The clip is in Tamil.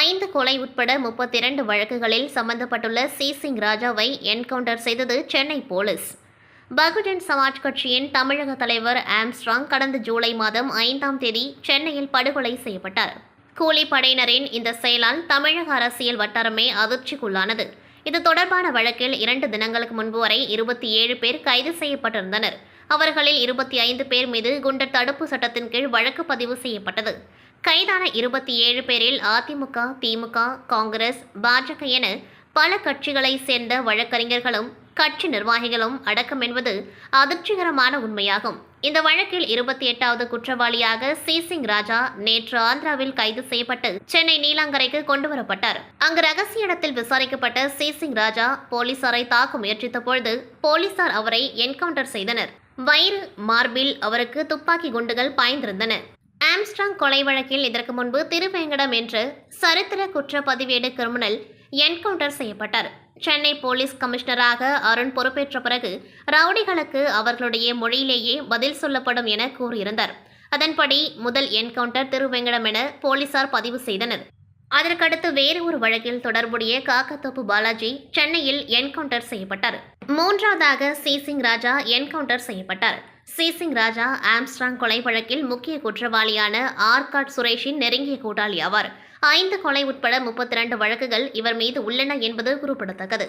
ஐந்து கொலை உட்பட முப்பத்தி இரண்டு வழக்குகளில் சம்பந்தப்பட்டுள்ள சி சிங் ராஜாவை என்கவுண்டர் செய்தது சென்னை போலீஸ். பகுஜன் சமாஜ் கட்சியின் தமிழக தலைவர் ஆம்ஸ்ட்ராங் கடந்த ஜூலை மாதம் ஐந்தாம் தேதி சென்னையில் படுகொலை செய்யப்பட்டார். கூலிப்படையினரின் இந்த செயலால் தமிழக அரசியல் வட்டாரமே அதிர்ச்சிக்குள்ளானது. இது தொடர்பான வழக்கில் இரண்டு தினங்களுக்கு முன்பு வரை இருபத்தி ஏழு பேர் கைது செய்யப்பட்டிருந்தனர். அவர்களில் இருபத்தி ஐந்து பேர் மீது குண்டர் தடுப்பு சட்டத்தின் கீழ் வழக்கு பதிவு செய்யப்பட்டது. கைதான இருபத்தி ஏழு பேரில் அதிமுக திமுக காங்கிரஸ் பாஜக என பல கட்சிகளை சேர்ந்த வழக்கறிஞர்களும் கட்சி நிர்வாகிகளும் அடக்கம் என்பது அதிர்ச்சிகரமான உண்மையாகும். இந்த வழக்கில் இருபத்தி எட்டாவது குற்றவாளியாக சி. சிங் ராஜா நேற்று ஆந்திராவில் கைது செய்யப்பட்டு சென்னை நீலாங்கரைக்கு கொண்டு வரப்பட்டார். அங்கு ரகசிய இடத்தில் விசாரிக்கப்பட்ட சி. சிங் ராஜா போலீசாரை தாக்க முயற்சித்த பொழுது போலீசார் அவரை என்கவுண்டர் செய்தனர். வயிறு மார்பில் அவருக்கு துப்பாக்கி குண்டுகள் பாய்ந்திருந்தன. ஆம்ஸ்ட்ராங் கொலை வழக்கில் இதற்கு முன்பு திருவேங்கடம் என்று சரித்திர குற்றப்பதிவேடு கிரிமினல் என்கவுண்டர் செய்யப்பட்டார். சென்னை போலீஸ் கமிஷனராக அருண் பொறுப்பேற்ற பிறகு ரவுடிகளுக்கு அவர்களுடைய மொழியிலேயே பதில் சொல்லப்படும் என கூறியிருந்தார். அதன்படி முதல் என்கவுண்டர் திருவேங்கடம் என போலீசார் பதிவு செய்தனர். அதற்கடுத்து வேறு ஒரு வழக்கில் தொடர்புடைய காக்கத்தோப்பு பாலாஜி சென்னையில் என்கவுண்டர் செய்யப்பட்டார். மூன்றாவதாக சி. சிங் ராஜா என்கவுண்டர் செய்யப்பட்டார். சி. சிங் ராஜா ஆம்ஸ்ட்ராங் கொலை வழக்கில் முக்கிய குற்றவாளியான ஆர்காட் சுரேஷின் நெருங்கிய கூட்டாளி ஆவார். ஐந்து கொலை உட்பட முப்பத்தி இரண்டு வழக்குகள் இவர் மீது உள்ளன என்பது குறிப்பிடத்தக்கது.